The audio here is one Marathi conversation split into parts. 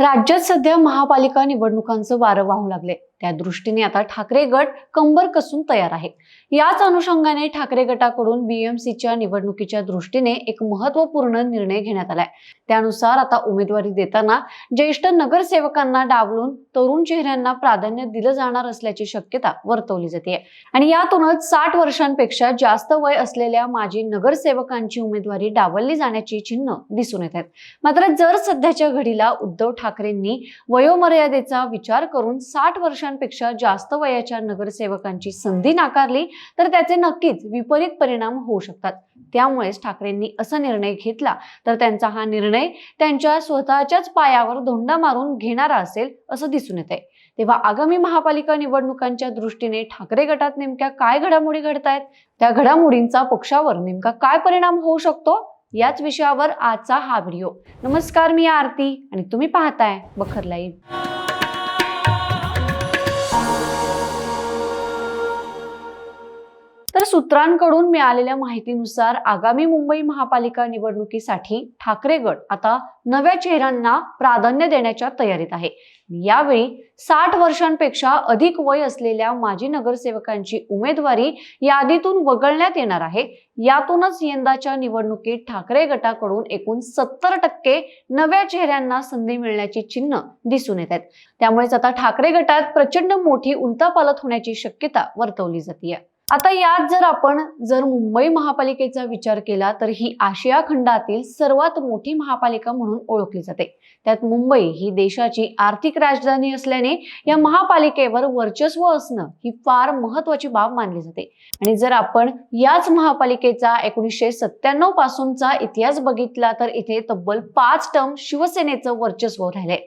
राज्यात सध्या महापालिका निवडणुकांचं वारं वाहू लागले त्या दृष्टीने आता ठाकरे गट कंबर कसून तयार आहे याच अनुषंगाने ठाकरे गटाकडून बीएमसीच्या निवडणुकीच्या दृष्टीने एक महत्त्वपूर्ण निर्णय घेण्यात आलाय. त्यानुसार आता उमेदवारी देताना ज्येष्ठ नगरसेवकांना डावलून तरुण चेहऱ्यांना प्राधान्य दिलं जाणार असल्याची शक्यता वर्तवली जाते. आणि यातूनच साठ वर्षांपेक्षा जास्त वय असलेल्या माजी नगरसेवकांची उमेदवारी डावलली जाण्याची चिन्ह दिसून येत आहेत. मात्र जर सध्याच्या घडीला उद्धव ठाकरेंनी वयोमर्यादेचा विचार करून साठ वर्षांपेक्षा जास्त वयाच्या नगरसेवकांची संधी नाकारली तर त्याचे नक्कीच विपरीत परिणाम होऊ शकतात. त्यामुळेच ठाकरेंनी असा निर्णय घेतला तर त्यांचा हा निर्णय त्यांच्या स्वतःच्याच पायावर धोंडा मारून घेणारा असेल असं दिसून येत आहे तेव्हा आगामी महापालिका निवडणुकांच्या दृष्टीने ठाकरे गटात नेमक्या काय घडामोडी घडतायत? त्या घडामोडींचा पक्षावर नेमका काय परिणाम होऊ शकतो? याच विषयावर आजचा हा व्हिडिओ. नमस्कार मी आरती आणि तुम्ही पाहताय बखर लाईव्ह. सूत्रांकडून मिळालेल्या माहितीनुसार आगामी मुंबई महापालिका निवडणुकीसाठी ठाकरे गट आता नव्या चेहऱ्यांना प्राधान्य देण्याच्या तयारीत आहे. यावेळी साठ वर्षांपेक्षा अधिक वय असलेल्या माजी नगरसेवकांची उमेदवारी यादीतून वगळण्यात येणार आहे. यातूनच यंदाच्या निवडणुकीत ठाकरे गटाकडून एकूण सत्तर टक्के नव्या चेहऱ्यांना संधी मिळण्याची चिन्ह दिसून येत आहेत. त्यामुळेच आता ठाकरे गटात प्रचंड मोठी उलतापालत होण्याची शक्यता वर्तवली जाते आता यात जर आपण जर मुंबई महापालिकेचा विचार केला तर ही आशिया खंडातील सर्वात मोठी महापालिका म्हणून ओळखली जाते. त्यात मुंबई ही देशाची आर्थिक राजधानी असल्याने या महापालिकेवर वर्चस्व असणं ही फार महत्वाची बाब मानली जाते. आणि जर आपण याच महापालिकेचा एकोणीसशे सत्त्याण्णव पासूनचा इतिहास बघितला तर इथे तब्बल पाच टर्म शिवसेनेचं वर्चस्व राहिले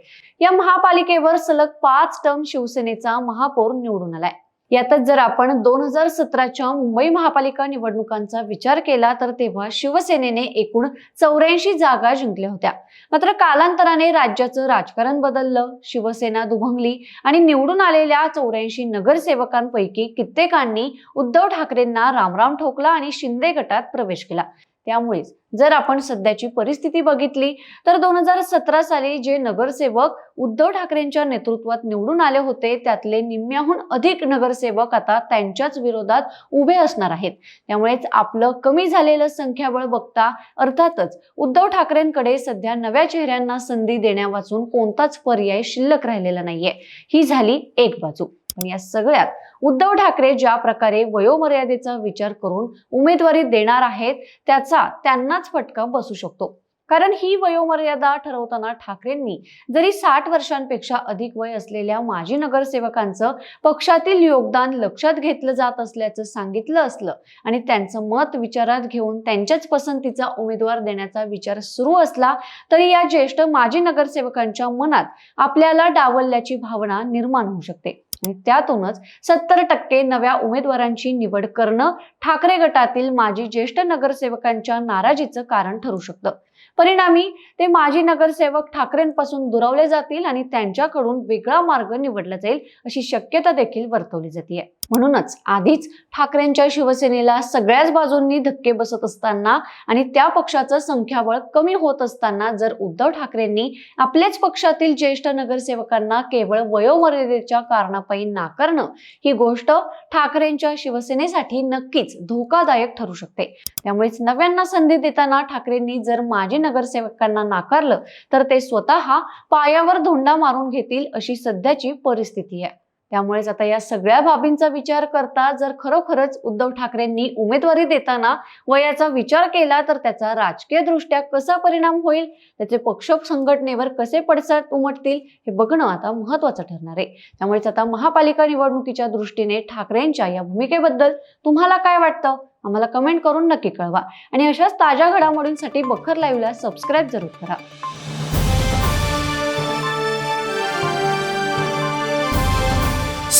या महापालिकेवर सलग पाच टर्म शिवसेनेचा महापौर निवडून आलाय. यातच जर आपण दोन हजार सतराच्या मुंबई महापालिका निवडणुकांचा विचार केला तर तेव्हा शिवसेनेने एकूण चौऱ्याऐंशी जागा जिंकल्या होत्या. मात्र कालांतराने राज्याचं राजकारण बदललं शिवसेना दुभंगली आणि निवडून आलेल्या चौऱ्याऐंशी नगरसेवकांपैकी कित्येकांनी उद्धव ठाकरेंना रामराम ठोकला आणि शिंदे गटात प्रवेश केला. त्यामुळेच जर आपण सध्याची परिस्थिती बघितली तर दोन हजार सतरा साली जे नगरसेवक उद्धव ठाकरेंच्या नेतृत्वात निवडून आले होते त्यातले निम्म्याहून अधिक नगरसेवक आता त्यांच्याच विरोधात उभे असणार आहेत. त्यामुळेच आपलं कमी झालेलं संख्याबळ बघता अर्थातच उद्धव ठाकरेंकडे सध्या नव्या चेहऱ्यांना संधी देण्यावाचून कोणताच पर्याय शिल्लक राहिलेला नाहीये. ही झाली एक बाजू. आणि या सगळ्यात उद्धव ठाकरे ज्या प्रकारे वयोमर्यादेचा विचार करून उमेदवारी देणार आहेत त्याचा त्यांनाच फटका बसू शकतो. कारण ही वयोमर्यादा ठरवताना ठाकरेंनी जरी साठ वर्षांपेक्षा अधिक वय असलेल्या माजी नगरसेवकांचं पक्षातील योगदान लक्षात घेतलं जात असल्याचं सांगितलं असलं आणि त्यांचं मत विचारात घेऊन त्यांच्याच पसंतीचा उमेदवार देण्याचा विचार सुरू असला तरी या ज्येष्ठ माजी नगरसेवकांच्या मनात आपल्याला डावलल्याची भावना निर्माण होऊ शकते. आणि त्यातूनच सत्तर टक्के नव्या उमेदवारांची निवड करणं ठाकरे गटातील माजी ज्येष्ठ नगरसेवकांच्या नाराजीचं कारण ठरू शकतं. परिणामी ते माजी नगरसेवक ठाकरेंपासून दुरावले जातील आणि त्यांच्याकडून वेगळा मार्ग निवडला जाईल अशी शक्यता देखील वर्तवली जाते म्हणूनच आधीच ठाकरेंच्या शिवसेनेला सगळ्याच बाजूंनी धक्के बसत असताना आणि त्या पक्षाचं संख्याबळ कमी होत असताना जर उद्धव ठाकरेंनी आपल्याच पक्षातील ज्येष्ठ नगरसेवकांना केवळ वयोमर्यादेच्या कारणापायी नाकारणं ही गोष्ट ठाकरेंच्या शिवसेनेसाठी नक्कीच धोकादायक ठरू शकते. त्यामुळेच नव्यांना संधी देताना ठाकरेंनी जर माजी नगरसेवकांना नाकारलं तर ते स्वतः पायावर धोंडा मारून घेतील अशी सध्याची परिस्थिती आहे. त्यामुळेच आता या सगळ्या बाबींचा विचार करता जर खरोखरच उद्धव ठाकरेंनी उमेदवारी देताना वयाचा विचार केला तर त्याचा राजकीय दृष्ट्या कसा परिणाम होईल? त्याचे पक्ष संघटनेवर कसे पडसाद उमटतील? हे बघणं आता महत्वाचं ठरणार आहे. त्यामुळेच आता महापालिका निवडणुकीच्या दृष्टीने ठाकरेंच्या या भूमिकेबद्दल तुम्हाला काय वाटतं? आम्हाला कमेंट करून नक्की कळवा. आणि अशाच ताज्या घडामोडींसाठी बखर लाईव्हला सबस्क्राईब जरूर करा.